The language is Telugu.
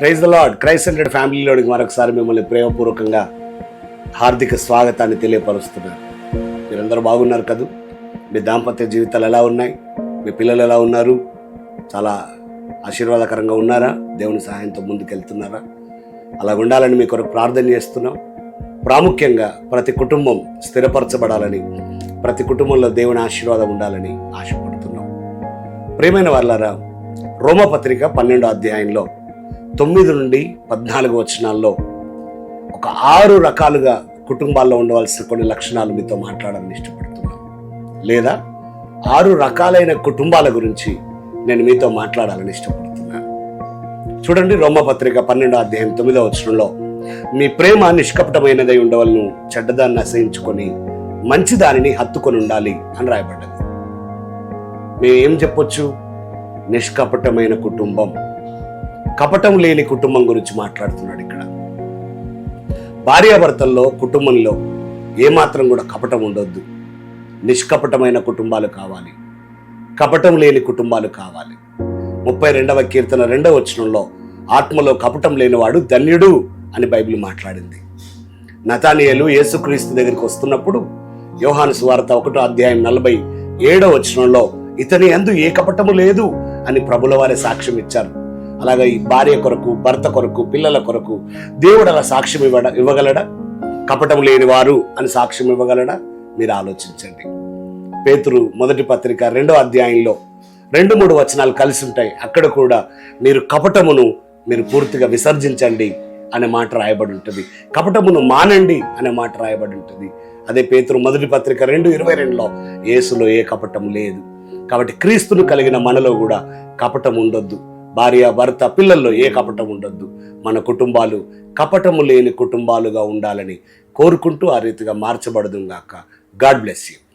Praise the Lord Christ hundred ఫ్యామిలీలోనికి మరొకసారి మిమ్మల్ని ప్రేమపూర్వకంగా హార్దిక స్వాగతాన్ని తెలియపరుస్తున్నాను. మీరందరూ బాగున్నారు కదూ? మీ దాంపత్య జీవితాలు ఎలా ఉన్నాయి? మీ పిల్లలు ఎలా ఉన్నారు? చాలా ఆశీర్వాదకరంగా ఉన్నారా? దేవుని సహాయంతో ముందుకెళ్తున్నారా? అలా ఉండాలని మీ కొరకు ప్రార్థన చేస్తున్నాం. ప్రాముఖ్యంగా ప్రతి కుటుంబం స్థిరపరచబడాలని ప్రతి కుటుంబంలో దేవుని ఆశీర్వాదం ఉండాలని ఆశపడుతున్నాం. ప్రియమైన వాళ్ళారా రోమపత్రిక పన్నెండో అధ్యాయంలో తొమ్మిది నుండి పద్నాలుగు వచనాల్లో ఒక ఆరు రకాలుగా కుటుంబాల్లో ఉండవలసిన కొన్ని లక్షణాలు మీతో మాట్లాడాలని ఇష్టపడుతున్నాను. లేదా ఆరు రకాలైన కుటుంబాల గురించి నేను మీతో మాట్లాడాలని ఇష్టపడుతున్నాను. చూడండి రోమపత్రిక పన్నెండో అధ్యాయం తొమ్మిదో వచనంలో మీ ప్రేమ నిష్కపటమైనదై ఉండవలను చెడ్డదాన్ని అసహించుకొని మంచి దానిని హత్తుకొని ఉండాలి అని రాయబడ్డది. మేము ఏం చెప్పొచ్చు? నిష్కపటమైన కుటుంబం. కపటం లేని కుటుంబం గురించి మాట్లాడుతున్నాడు ఇక్కడ. భార్యాభర్తల్లో కుటుంబంలో ఏమాత్రం కూడా కపటం ఉండొద్దు. నిష్కపటమైన కుటుంబాలు కావాలి. కపటం లేని కుటుంబాలు కావాలి. ముప్పై రెండవ కీర్తన రెండవ వచనంలో ఆత్మలో కపటం లేనివాడు ధన్యుడు అని బైబిల్ మాట్లాడింది. నతానియలు యేసుక్రీస్తు దగ్గరికి వస్తున్నప్పుడు యోహాను సువార్త ఒకటో అధ్యాయం నలభై ఏడో వచనంలో ఇతని అందు ఏ కపటము లేదు అని ప్రభుల వారి సాక్ష్యం ఇచ్చారు. అలాగే ఈ భార్య కొరకు భర్త కొరకు పిల్లల కొరకు దేవుడు అలా సాక్ష్యం ఇవ్వడ ఇవ్వగలడా? కపటం లేని వారు అని సాక్ష్యం ఇవ్వగలడా? మీరు ఆలోచించండి. పేతురు మొదటి పత్రిక రెండో అధ్యాయంలో రెండు మూడు వచనాలు కలిసి ఉంటాయి. అక్కడ కూడా మీరు కపటమును మీరు పూర్తిగా విసర్జించండి అనే మాట రాయబడి ఉంటుంది. కపటమును మానండి అనే మాట రాయబడి ఉంటుంది. అదే పేతురు మొదటి పత్రిక రెండు ఇరవై రెండులో యేసులో ఏ కపటం లేదు. కాబట్టి క్రీస్తును కలిగిన మనలో కూడా కపటం ఉండొద్దు. భార్య భర్త పిల్లల్లో ఏ కపటం ఉండొద్దు. మన కుటుంబాలు కపటము లేని కుటుంబాలుగా ఉండాలని కోరుకుంటూ ఆ రీతిగా మార్చబడదుగాక గాడ్ బ్లెస్ యూ.